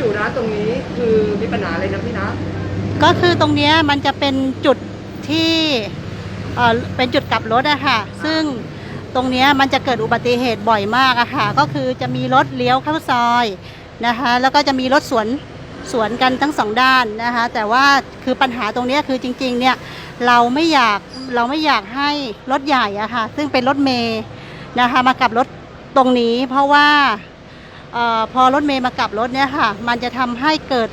อยู่ร้านตรงนี้คือมีปัญหาอะไรนะพี่นะ ก็คือตรงเนี้ยมันจะเป็นจุดที่เอ่อเป็นจุดกลับรถอะค่ะ ซึ่งตรงเนี้ยมันจะเกิดอุบัติเหตุบ่อยมากอะค่ะ ก็คือจะมีรถเลี้ยวเข้าซอยนะคะ แล้วก็จะมีรถสวนสวนกันทั้งสองด้านนะคะ แต่ว่าคือปัญหาตรงเนี้ยคือจริงๆเนี่ยเราไม่อยากเราไม่อยากให้รถใหญ่อะค่ะ ซึ่งเป็นรถเมย์นะคะ มากลับรถตรงนี้เพราะว่า ออพอรถเมย์มากลับรถเนี่ยค่ะ มันจะทำให้เกิด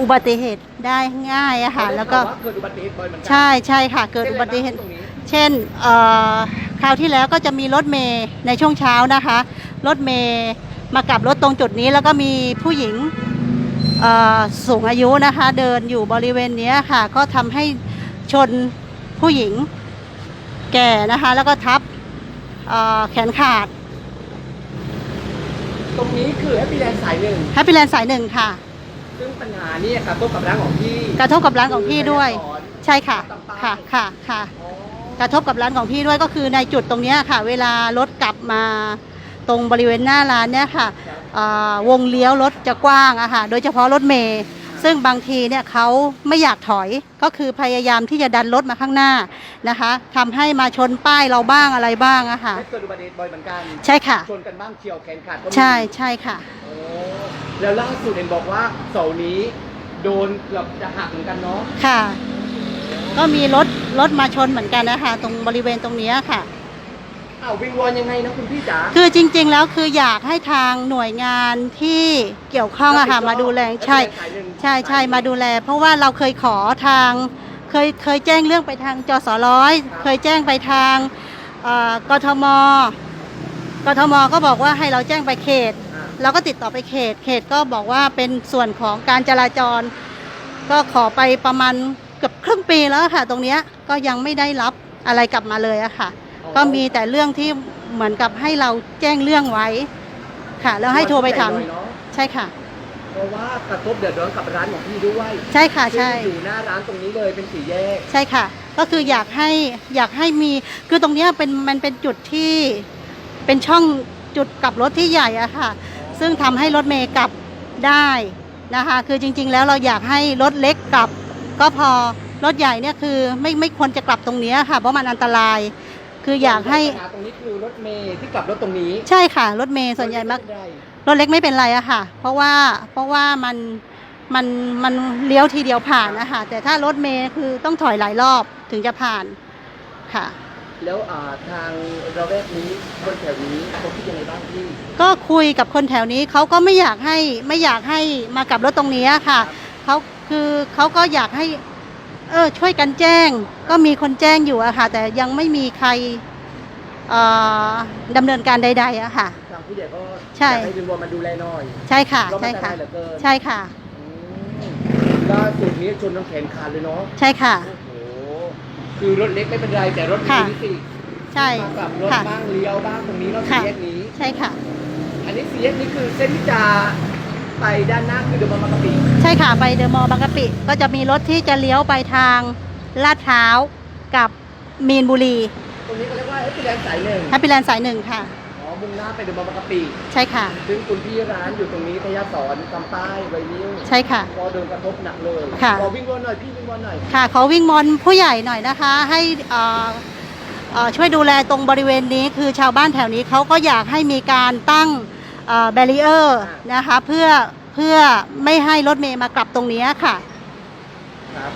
อุบัติเหตุได้ง่ายอะค่ะได้แล้วก็ข่าาเกิดอุบัติเหตุบ่อยเหมือนกัใช่ใช่ค่ะ เกิดอุบัติเหตุ ส้นอะไรบ้างตรงนี้เช่นเอ่อคราวที่แล้วก็จะมีรถเมย์ในช่วงเช้านะคะ รถเมย์มากลับรถตรงจุดนี้ แล้วก็มีผู้หญิงเอ่อสูงอายุนะคะ เดินอยู่บริเวณเนี้ยค่ะ ก็ทำให้ชนผู้หญิงแก่นะคะ แล้วก็ทับเอ่อแขนขาด ตรงนี้คือแฮปปี้แลนด์สายหนึ่งแฮปปี้แลนด์สายหนึ่งค่ะ ซึ่งปัญหานี่กระทบกับร้านของพี่กระทบกับร้านของพี่ด้วยคือใช่ค่ะตามป้ายค่ะ ค่ะ ค่ะอ๋อกระทบกับร้านของพี่ด้วยก็คือในจุดตรงเนี้ยค่ะ เวลารถกลับมาตรงบริเวณหน้าร้านเนี่ยค่ะเอ่อวงเลี้ยวรถจะกว้างอะค่ะ โดยเฉพาะรถเมย์ ซึ่งบางทีเนี่ยเขาไม่อยากถอยก็คือพยายามที่จะดันรถมาข้างหน้านะคะทำให้มาชนป้ายเราบ้างอะไรบ้างอะค่ะได้เกิดอุบัติเหตุบ่อยเหมือนกันใช่ค่ะ ชนกันบ้างเฉียวแขนขาดก็มีใช่ใช่ค่ะ โอ้แล้วล่าสุดเห็นบอกว่าเสาร์นี้โดนเกือบจะหักเหมือนกันเนาะค่ะ ก็มีรถรถมาชนเหมือนกันนะคะตรงบริเวณตรงเนี้ยค่ะ อ้าววิงวอนยังไงนะคุณพี่จ๋า คือจริงๆแล้วคืออยากให้ทางหน่วยงานที่เกี่ยวข้องอะค่ะมาดูแลใช่สายหนึ่ง ใช่ใช่มาดูแล เพราะว่าเราเคยขอทาง เคยเคยแจ้งเรื่องไปทางจสร้อยเคยแจ้งไปทางเอ่อกทมกทมก็บอกว่าให้เราแจ้งไปเขตอ่าเราก็ติดต่อไปเขต เขตก็บอกว่าเป็นส่วนของการจราจร ก็ขอไปประมาณเกือบครึ่งปีแล้วค่ะ ตรงเนี้ยก็ยังไม่ได้รับอะไรกลับมาเลยอะค่ะ ก็มีแต่เรื่องที่เหมือนกับให้เราแจ้งเรื่องไว้ค่ะ แล้วให้โทรไปถามหน่อยเนาะใช่ค่ะเพ ราะว่ากระทบเดือดร้อนกับร้านของพี่ด้วยใช่ค่ะใช่ ซึ่งอยู่หน้าร้านตรงนี้เลยเป็นสี่แยก ใช่ค่ะ ก็คืออยากให้อยากให้มีคือตรงเนี้ยเป็นมันเป็นจุดที่เป็นช่องจุดกลับรถที่ใหญ่อะค่ะ ซึ่งทำให้รถเมย์กลับได้นะคะ คือจริง ๆ แล้วเราอยากให้รถเล็กกลับ ก็พอรถใหญ่เนี่ยคือไม่ไม่ควรจะกลับตรงเนี้ยค่ะ เพราะมันอันตราย คืออยากให้ ปัญหาตรงนี้คือรถเมย์ที่กลับรถตรงนี้ใช่ค่ะ รถเมย์ส่วนใหญ่มักไได้รถเล็กไม่เป็นไรอะค่ะ เพราะว่าเพราะว่ามันมันมันเลี้ยวทีเดียวผ่านนะคะแต่ถ้ารถเมย์คือต้องถอยหลายรอบถึงจะผ่านค่ะ แล้วอ่าทางระแวกนี้คนแถวนี้เขาคิดยังไงบ้างพี่ก็คุยกับคนแถวนี้เขาก็ไม่อยากให้ไม่อยากให้มากลับรถตรงนี้ค่ะเขาคือเขาก็อยากให้ เออช่วยกันแจ้ง ก็มีคนแจ้งอยู่อะค่ะ แต่ยังไม่มีใครเอ่อดำเนินการใดๆอะค่ะ ทางผู้ใหญ่ก็ใช่ อยากให้วิงวอนมาดูแลหน่อยใช่ค่ะเพราะมัใช่นอันตค่ะรายเหลือเกินใช่ค่ะ อืมล่าสุดนี้ชนน้ำแขนขาดเลยเนาะใช่ค่ะ โอ้โหคือรถเล็กไม่เป็นไรแต่รถค่ะมีสิใช่มากลับรถค่ะ บ้างเลี้ยวบ้างตรงนี้เนาะค่ะ สี่แยกนี้ ใช่ค่ะ อันนี้สี่แยกนี้คือเส้นที่จะ ไปด้านหน้าคือเดอะมอลล์บางกะปิใช่ค่ะไปเดอะมอลล์บางกะปิ ก็จะมีรถที่จะเลี้ยวไปทางลาดพร้าวกับมีนบุรีตรงนี้ก็เรียกว่าเอฟแลนสายหนึ่งแฮปปี้แลนด์สายหนึ่งค่ะอ๋อมุ่งหน้าไปเดอะมอลล์บางกะปิใช่ค่ะ ซึ่งคุณพี่ร้านอยู่ตรงนี้ทยาสอนกำป้ายไวนิ้วใช่ค่ะ พอโดนกระทบหนักเลยค่ะ ขอวิ่งวนหน่อยพี่วิ่งวนหน่อยค่ะขอวิ่งมอนผู้ใหญ่หน่อยนะคะ ให้เอ่อเอ่อช่วยดูแลตรงบริเวณนี้คือชาวบ้านแถวนี้เขาก็อยากให้มีการตั้ง แบรีเออร์นะคะเพื่อเพื่อไม่ให้รถเมย์มากลับตรงนี้ค่ะ ครับ